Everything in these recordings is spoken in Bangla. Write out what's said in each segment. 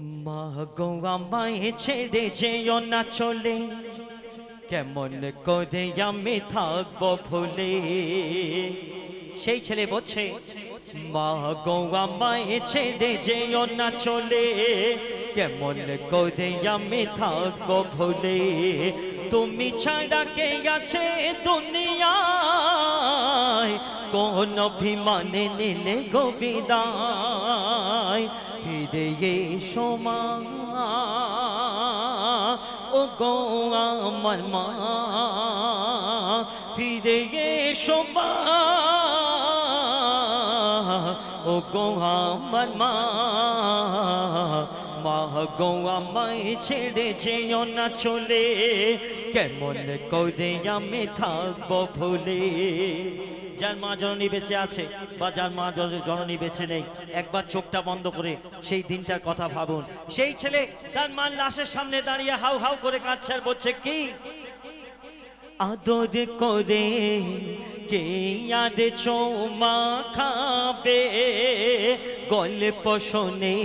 মা গো আমায় ছেড়ে যেও না চলে। কেমন করে আমি থাকব ভুলে? সেই ছেলে বলছে, মা গো আমায় ছেড়ে যেও না চলে। কেমন করে আমি থাকব ভুলে? তুমি ছাড়া কে আছে দুনিয়ায়? কোন অভিমানে নিলে গোবিদায় ফিরে এসো মা ও গো আমার ফিরে এসো মা ও গো আমার মা। গো আমায় ছেড়ে না চলে। কেমন করে আমি থাকব ভুলে? যার মা জননী বেঁচে আছে বা যার মা জননী বেঁচে নেই, একবার চোখটা বন্ধ করে সেই দিনটার কথা ভাবুন। সেই ছেলে তার মার লাশের সামনে দাঁড়িয়ে হাউ হাউ করে কাঁদছে আর বলছে, কি? আদর করে কে আদে চৌমা খাবে গল্প শোনে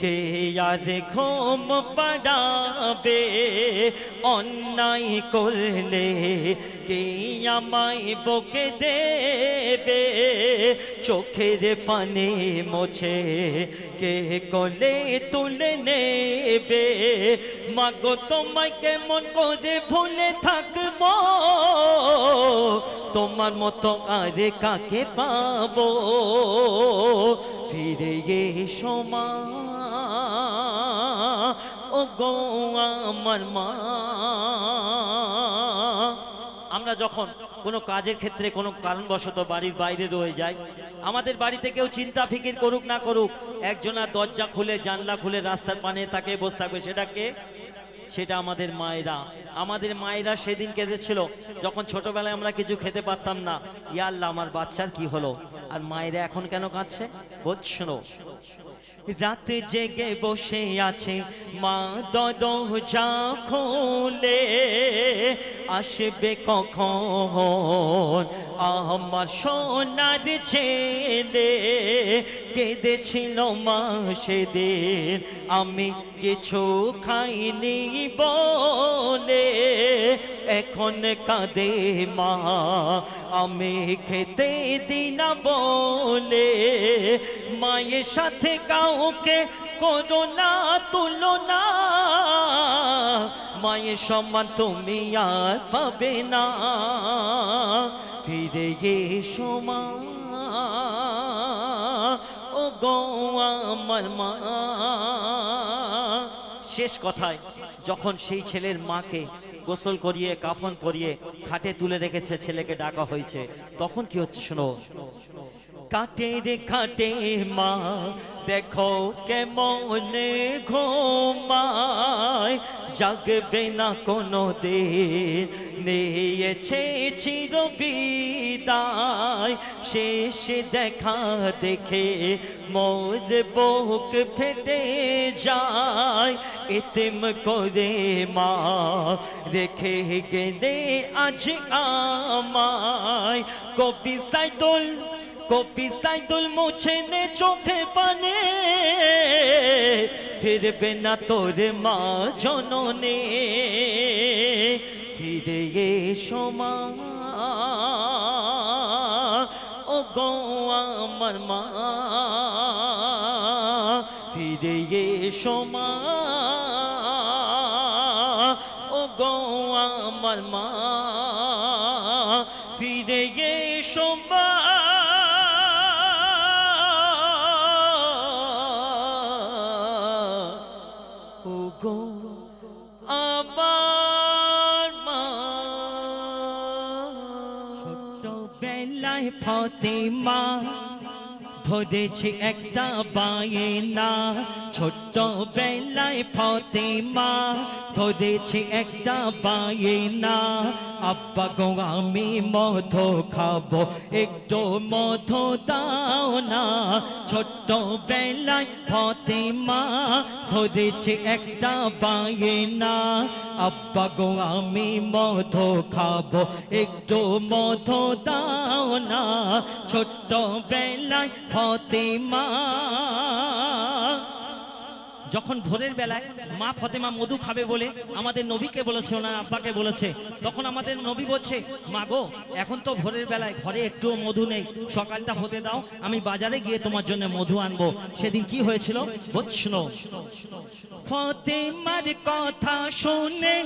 কে আর ঘুম পাড়াবে? অন্যায় করলে কে আমায় বকে দেবে? চোখের পানে মোছে কে কোলে তুলে নেবে? মাগো তোমায় কেমন করে ভুলে থাকব? তোমার মতো আরে কাকে পাবো? ফিরে এসো মা। ও গো আমার মা। আমরা যখন কোনো কাজের ক্ষেত্রে কোনো কারণবশত বাড়ির বাইরে রয়ে যাই, আমাদের বাড়িতে কেউ চিন্তা ফিকির করুক না করুক, একজনা দরজা খুলে, জানলা খুলে, রাস্তার পানে তাকে বসে থাকবে সেটাকে সেটা আমাদের মায়েরা। আমাদের মায়েরা সেদিন কেঁদেছিল, যখন ছোটবেলায় আমরা কিছু খেতে পারতাম না। ইয়াল্লা আমার বাচ্চার কি হলো? আর মায়েরা এখন কেন কাঁদছে? বুঝছ রাতে জেগে বসে আছে মা দরজা খোলে, আসবে কখন? আমার সোনার ছেলে কেঁদেছিল মা সেদিন, আমি কিছু খাইনি বলে, এখন কাঁদে মা, আমি খেতে দিনা বলে, মায়ের সাথে কাউকে করো না, তুলো না। মায়ের সম্মান তুমি আর পাবে না। ফিরে এসো মা। ও গো আমার মা। শেষ কথায়, যখন সেই ছেলের মাকে গোসল করিয়ে, কাফন পরিয়ে খাটে তুলে রেখেছে, ছেলেকে ডাকা হয়েছে, তখন কি হচ্ছে শোনো? কাটে রে খাটে মা, দেখো কেমন ঘুমায়। জাগবে না কোনো দিন, নিয়েছে চির বিদায় শেষ দেখা দেখে মোর বুক ফেটে যায়। এতেম করে মা, রেখে গেলে আজ আমায়। কপি সাইদুল কপি সাইদুল মুছে নে চোখে পানে। ফিরবে না তোর মা জননে। ফিরে এসো মা। ও গো আমার মা। ফিরে এসো মা। ও গো আমার মা। ফতেমা ধরেছি একটা বায়না ছোট্ট বেলায় ফতেমা ধরেছি একটা না। আব্বা গো, আমি মধ খাব, একটু মধ দাও না। ছোট্ট বেলায় ফতেমা ধরেছি একটা না। আব্বা গো, আমি মধ খাব, একটু মধ দাও না। ছোট্ট বেলায় ফতেমা যখন ভোরের বেলায় মা ফতেমা মধু খাবে বলে আমাদের নবীকে বলেছে, ওনার আব্বাকে বলেছে, তখন আমাদের নবী বলছে, মা গো, এখন তো ভোরের বেলায় ঘরে একটুও মধু নেই। সকালটা হতে দাও, আমি বাজারে গিয়ে তোমার জন্য মধু আনব। সেদিন কি হয়েছিল? বুঝছ ফতেমার কথা শুনে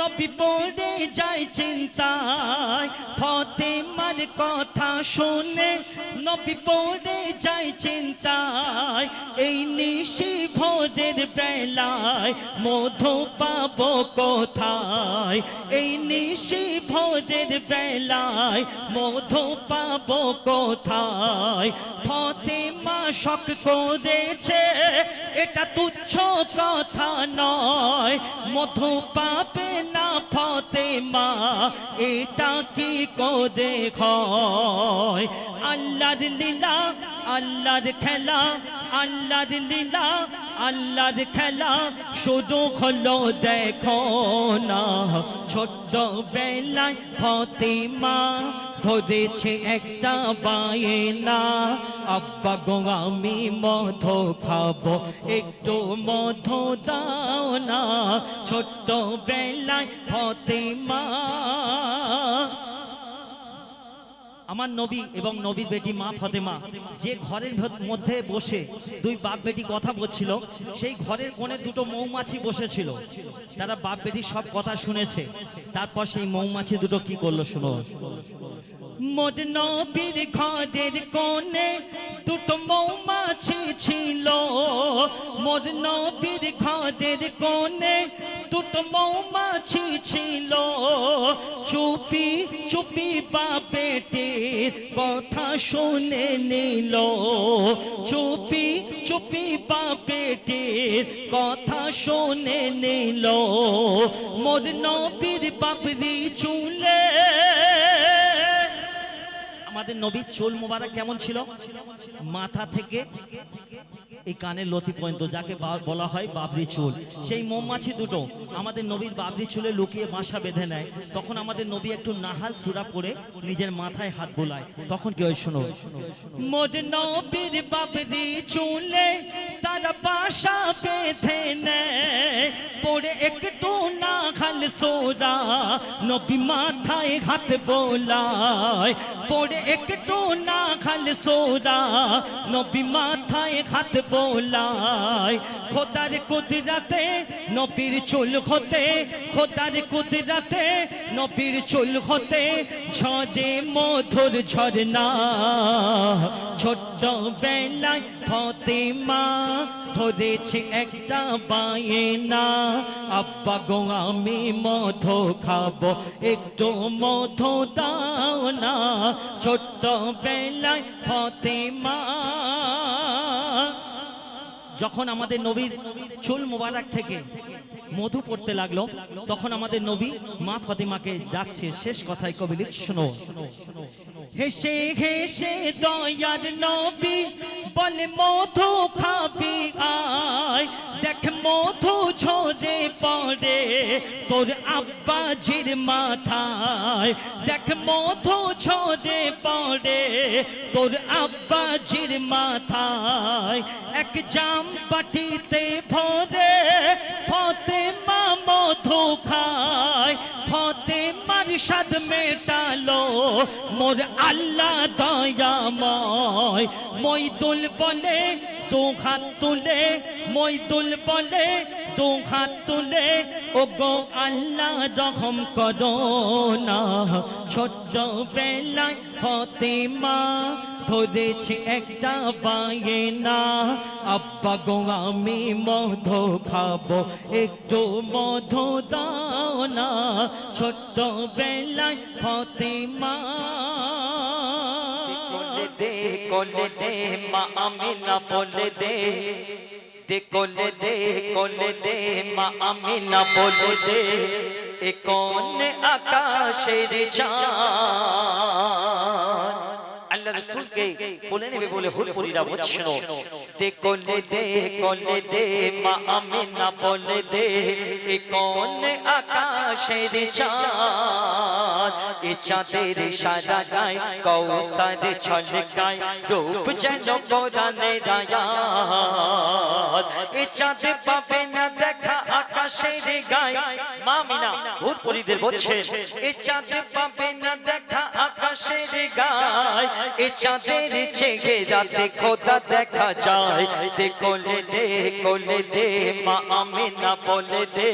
নবী পড়ে যায় চিন্তায়। ফতেমার কথা শুনে নবী পড়ে যায় চিন্তায়, এই নিশি ভোরের বেলায় মধু পাব কোথায়? এই নিশি ভোরের বেলায় মধু পাবো কোথায়? ফতেমা শখ করেছে, এটা তুচ্ছ কথা নয়। মধু পাবে না ফতেমা, এটা কি করে হয়? আল্লাহর লীলা আল্লাহর খেলা, আল্লাহর লীলা, আল্লাহর খেলা। শুরু হলো দেখো না, ছোট্ট বেলায় ফতেমা ধরেছে একটা বায়না। আব্বা গো, আমি মধু খাব, একটু মধু দাও না। ছোট্ট বেলায় ফতেমা আমার নবী এবং নবীর বেটি মা ফতেমা, যে ঘরের মধ্যে বসে দুই বাপ বেটি কথা বলছিল, সেই ঘরের কোণে দুটো মৌমাছি বসেছিল। তারা বাপ বেটির সব কথা শুনেছে। তারপর সেই মৌমাছি দুটো কি করল শুনো? মোট ঘরের কোণে দুটো মৌমাছি ছিল। মোর নবীর ঘরের কোণে মৌমাছি ছিল। চুপি চুপি বাপেটের কথা শুনে নিল। চুপি চুপি বাপেটের কথা শুনে নিল। মোর নবীর বাপরি চুলে। আমাদের নবীর চুল মোবারক কেমন ছিল? মাথা থেকে এই কানের লতি পর্যন্ত, যাকে বলা হয় বাবরি চুল। সেই মৌমাছি দুটো। আমাদের নবীর বাবরি চুলে লুকিয়ে বাসা বেঁধে নেয়। তখন আমাদের নবী একটু নাহাল সুরা পরে নিজের মাথায় হাত বোলায়। তখন কি হয় শোনো? নবীর বাবরি চুলে তারা বাসা বেঁধে পরে একটু নাহাল সোরা নবী মাথায় হাত বোলায়। পরে একটু নাহাল সোরা নবী মাথায় হাত বোলায়। খোদার কুদরাতে নবীর চুল হতে, খোদার কুদরাতে নবীর চুল হতে ঝরে মধুর ঝরনা ছোট্ট বেলায় ফতেমা ধরেছে একটা বায়না, আব্বা গো, আমি মধু খাব, একটু মধু দাও না। ছোট্ট বেলায় ফতেমা যখন আমাদের নবীর চুল মোবারক থেকে মধু পড়তে লাগল, তখন আমাদের নবী মা ফতেমাকে ডাকছে, শেষ কথায় কবি শোনো। হেসে হেসে দয়ার নবী বলে, মধু খাবি আয়, দেখ মধু ঝরে পড়ে তোর আব্বাজির মাথায়। দেখ মধু ঝরে পড়ে তোর আব্বাজির মাথায়। এক জাম বাটিতে ভরে, ফতেমা মধু খায়। ফতেমার স্বাদ মেটালো মোর আল্লাহ দয়াময়। মইদুল বলে, দু হাত তুলে, মইদুল বলে, দু হাত তুলে ও গো আল্লাহ রহম করো না। ছোট্ট বেলায় ফতেমা ধরেছে একটা বায়না আব্বা গো, আমি মধ খাব, একটু মধু দাও না। ছোট্ট বেলায় ফতেমা দে কোলে দে, মা আমিনা বলে দে দে। কোলে দে কোলে দে, মা আমিনা বলে দে। এ কোন আকাশের চাঁদ? আল্লাহ রসুলকে কোলে নেবে বলে বলছিল দে কোলে দে কোলে দে মা আমিনা বলে দে এ কোন আকাশের চাঁদ এ চাঁদের সারা গায় কৌসার ছলকায় রূপ যেন কোরআনে রায়াত এ চাঁদ পাবে না দেখা আকাশের গায় মামিনা হুলপুরিদের বলছে, এ চাঁদ পাবে না দেখা আকাশের গায়, এ চাঁদের চেহারাতে খোদা দেখা যায়। দে কোলে দে কোলে দে, মা আমিনা বলে দে,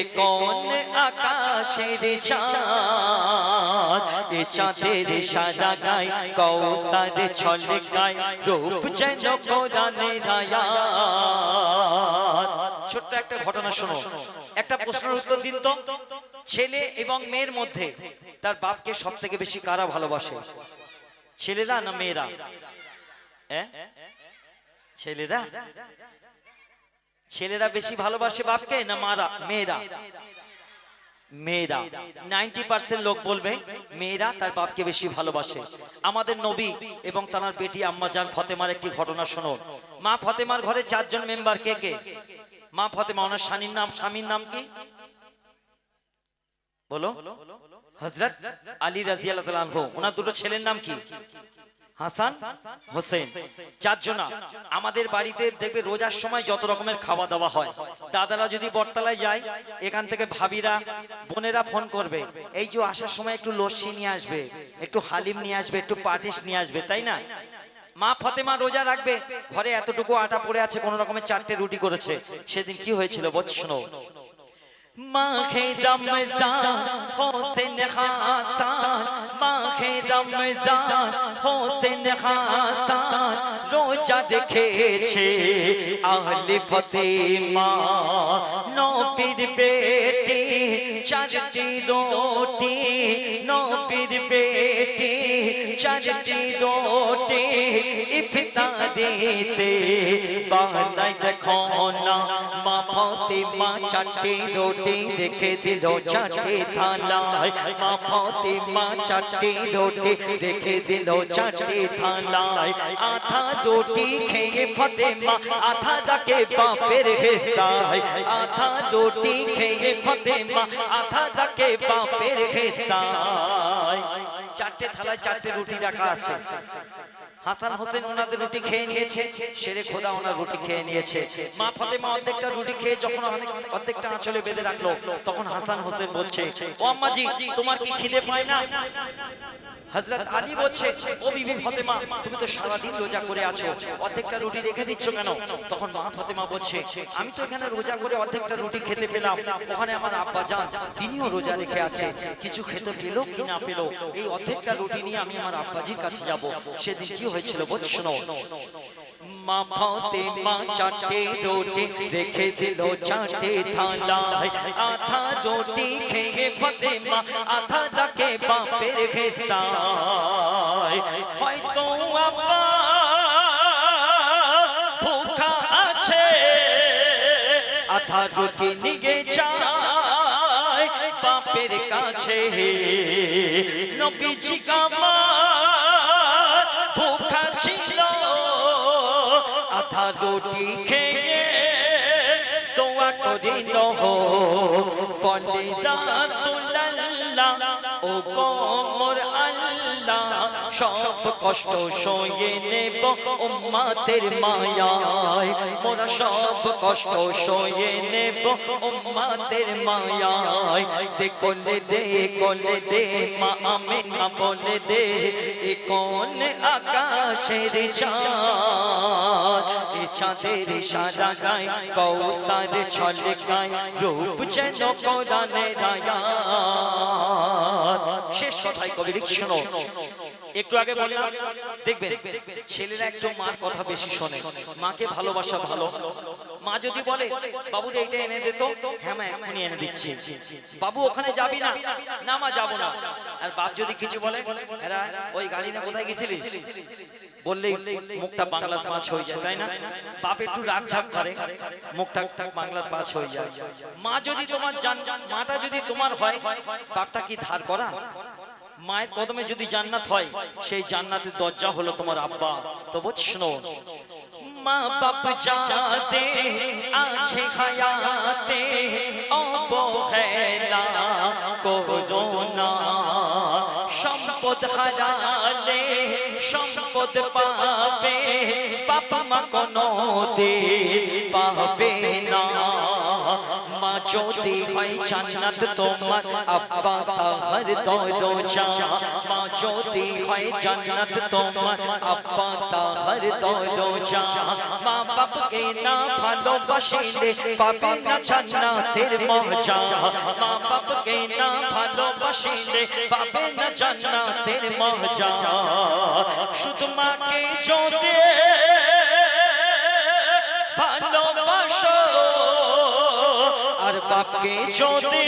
এ কোন আকাশের চাঁদ? এ চাঁদের সারা গায়, কৌসার ছলকায়, রূপ যেন কোরআনে রায়াত ছোট্ট একটা ঘটনা শোনো। একটা প্রশ্নের উত্তর দিন তো। ছেলে এবং মেয়ের মধ্যে তার বাপকে সব থেকে বেশি কারা ভালোবাসে? ছেলেরা না মেয়েরা? ছেলেরা? ছেলেরা? বেশি ভালোবাসে বাপকে না মারা? মেয়েরা? মেয়েরা। নাইনটি পার্সেন্ট লোক বলবে মেয়েরা তার বাপকে বেশি ভালোবাসে। আমাদের নবী এবং তার বেটি আম্মা যান ফতেমার একটি ঘটনা শোনো। মা ফতেমার ঘরে চারজন মেম্বার কে কে? মা ফতেমা, ওনার স্বামীর নাম স্বামীর নাম কি? বলো। হজরত আলী তাআলা আনহু। ওনার দুটো ছেলের নাম কি? হাসান, হোসেন। চারজনা আমাদের বাড়িতে দেখবে রোজার সময় যত রকমের খাওয়া দাওয়া হয়, দাদারা যদি বটতলায় যায়, এখান থেকে ভাবিরা, বোনেরা ফোন করবে, এই যে আসার সময় একটু লস্যি নিয়ে আসবে, একটু হালিম নিয়ে আসবে, একটু পাটিস নিয়ে আসবে, তাই না? মা ফতেমা রোজা রাখবে, ঘরে এতটুকু আটা পড়ে আছে, কোন রকমের চারটে রুটি করেছে। সেদিন কি হয়েছিল বলছি শোনো। মাঘে রমজান, হোসেন হাসান মাঘে রমজান, হোসেন হাসান, রোজা রেখেছে আহলে ফতেমা। নবীর বেটি চারটি রোটি, নবীর বেটি চারটি রোটি ইফতারিতে বানাই দেখো না মা ফতেমা চারটি রুটি রেখে দিল চারটি থালায় মা ফতেমা চারটি রুটি রেখে দিল চারটি থালায় আধা রুটি খেয়ে ফতেমা আধা রাখে বাপের হেসায় আধা রুটি খেয়ে ফতেমা আধা রাখে বাপের হেসায় চারটে থালায় চারটে রুটি রাখা আছে। হাসান হোসেন ওনাদের রুটি খেয়ে নিয়েছে সেরে খোদা ওনার রুটি খেয়ে নিয়েছে। মা ফাতেমা অর্ধেকটা রুটি খেয়ে যখন অনেক অর্ধেকটা আঁচলে বেঁধে রাখল, তখন হাসান হোসেন বলছে, ও আম্মাজি, তোমার কি খিদে পায় না? হযরত আলী বলছে ও বিবি ফাতেমা তুমি তো সারা দিন রোজা করে আছো অর্ধেকটা রুটি রেখে দিচ্ছ কেন? তখন মা ফাতেমা বলছে আমি তো এখানে রোজা করে অর্ধেকটা রুটি খেতে পেলাম ওখানে আমার আব্বা যান তিনিও রোজা রেখে আছে কিছু খেতে পেল কি না পেল এই অর্ধেকটা রুটি নিয়ে আমি আমার আব্বাজির কাছে যাব সেদিন কি হয়েছিল বলছো মা ফাতেমা চারটে রুটি রেখে দিল চারটে থালায়। আধা রুটি খেয়ে ফাতেমা, আধা যাকে বাপের ঘেসায় হয়তো আব্বা ভুখা আছে, আধা রুটি নিগে বাপের কাছে। নবীজি কামা ভুখা আধা রুটি খেয়ে দোয়া করিল বলে রাসূলুল্লাহ ও কোমর আল্লাহ, সব কষ্ট সয়ে নেব উম্মাতের মায়ায়। মোরা সব কষ্ট সয়ে নেব উম্মাতের মায়ায়। দে কোলে দে কোলে দে, মা আমিনা বলে দে, এ কোন আকাশের চাঁদ এ চাঁদের সারা গায় কৌসার ছলকায়, রূপ যেন কোরআনে রায়াত শেষ কথাই কবি লিখছেন একটু আগে বললাম, দেখবেন, ছেলেরা একটু মার কথা বেশি শোনে। মাকে ভালোবাসা ভালো। মা যদি বলে বাবুর এইটা এনে দে তো। হ্যাঁ মা এখনই এনে দিচ্ছি। বাবু, ওখানে যাবি না? না, মা, যাব না। আর বাপ যদি কিছু বলে এরা ওই গাড়ি না কোথায় গেছিলিস? বললেই মুখটা বাংলার পাঁচ হয়ে যায়, তাই না? বাপ একটু রাগ ঝাপ করে মুখটা বাংলার পাঁচ হয়ে যায়। মা যদি তোমার জান মাটা যদি তোমার হয়, বাপটা কি ধার করা? মায়ের কদমে যদি জান্নাত হয়, সেই জান্নাতের দরজা হলো তোমার আব্বা। তো বুঝ শোনো, মা বাপ যাতে আছে হায়াতে, অবহেলা করোনা সম্পদ হারালে সম্পদ পাবে পাপা মা কোনো দিন পাবে না। যদি হয় জান্নাত তোমার আব্বা তাহার দরজা মা যদি হয় জান্নাত তোমার আব্বা তাহার দরজা মা বাপকে না ভালোবাসিলে পাবে না জান্নাতের মজা মা বাপকে না ভালোবাসিলে পাবে না জান্নাতের মজা শুধু মাকে যদি ভালোবাসো আর বাপকে যদি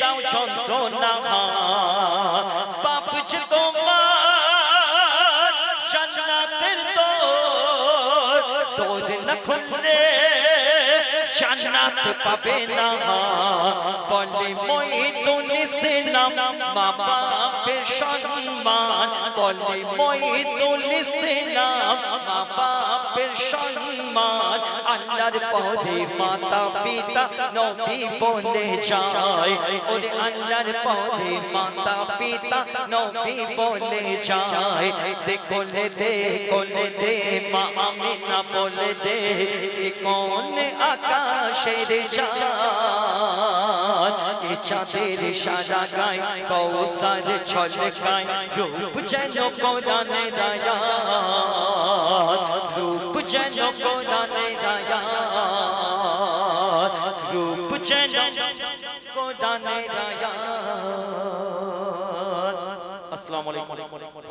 দাও যন্ত্রণা। বাপ যে তোমার জান্নাতের তো তোর না খুললে জান্নাত পাবে না। বলে মই তুলিস নাম, মা বাপের সম্মান। বলে মই তুলিস নাম, মা বাপের সম্মান। আল্লাহর পদে মাতা পিতা নবী বলে যায়। ওরে আল্লাহর পদে মাতা পিতা নবী বলে যায়। দেখলে দে, কোলে দে, মা আমিনা বলে দে কোন আকাশের চাঁদ? এ চাঁদের সারা গায় কৌসার ছলকায়, রূপ যেন কোরআনে দয়া রূপ যেন কোরআনে দয়া রূপ যেন কোদানে দয়া আসসালামু আলাইকুম।